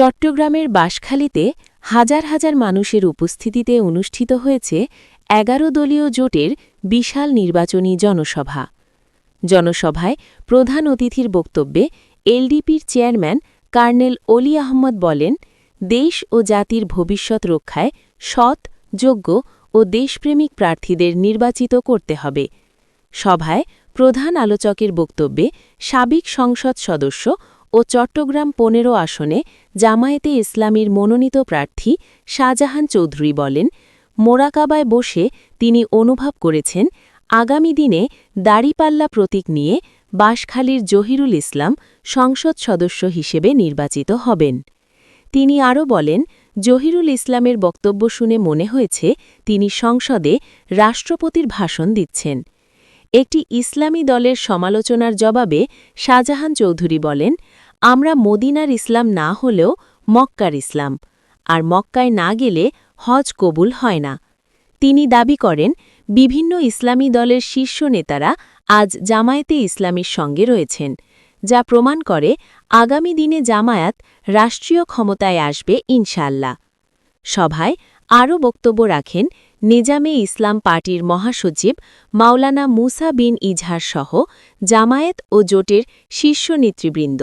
চট্টগ্রামের বাঁশখালীতে হাজার হাজার মানুষের উপস্থিতিতে অনুষ্ঠিত হয়েছে এগারো দলীয় জোটের বিশাল নির্বাচনী জনসভা। জনসভায় প্রধান অতিথির বক্তব্যে এলডিপির চেয়ারম্যান কার্নেল অলি আহমদ বলেন, দেশ ও জাতির ভবিষ্যৎ রক্ষায় সৎ, যোগ্য ও দেশপ্রেমিক প্রার্থীদের নির্বাচিত করতে হবে। সভায় প্রধান আলোচকের বক্তব্যে সাবেক সংসদ সদস্য ও চট্টগ্রাম পনেরো আসনে জামায়াতে ইসলামীর মনোনীত প্রার্থী শাহজাহান চৌধুরী বলেন, মোরাকাবায় বসে তিনি অনুভব করেছেন, আগামী দিনে দাড়িপাল্লা প্রতীক নিয়ে বাঁশখালীর জহিরুল ইসলাম সংসদ সদস্য হিসেবে নির্বাচিত হবেন। তিনি আরও বলেন, জহিরুল ইসলামের বক্তব্য শুনে মনে হয়েছে, তিনি সংসদে রাষ্ট্রপতির ভাষণ দিচ্ছেন। একটি ইসলামী দলের সমালোচনার জবাবে শাহজাহান চৌধুরী বলেন আমরা মদিনার ইসলাম না হলেও মক্কার ইসলাম, আর মক্কায় না গেলে হজ কবুল হয় না। তিনি দাবি করেন, বিভিন্ন ইসলামী দলের শীর্ষ নেতারা আজ জামায়াতে ইসলামীর সঙ্গে রয়েছেন, যা প্রমাণ করে আগামী দিনে জামায়াত রাষ্ট্রীয় ক্ষমতায় আসবে ইনশাল্লাহ সভায় আরও বক্তব্য রাখেন নিজামে ইসলাম পার্টির মহাসচিব মাওলানা মুসা বিন ইজহার সহ জামায়াত ও জোটের শীর্ষ নেতৃবৃন্দ।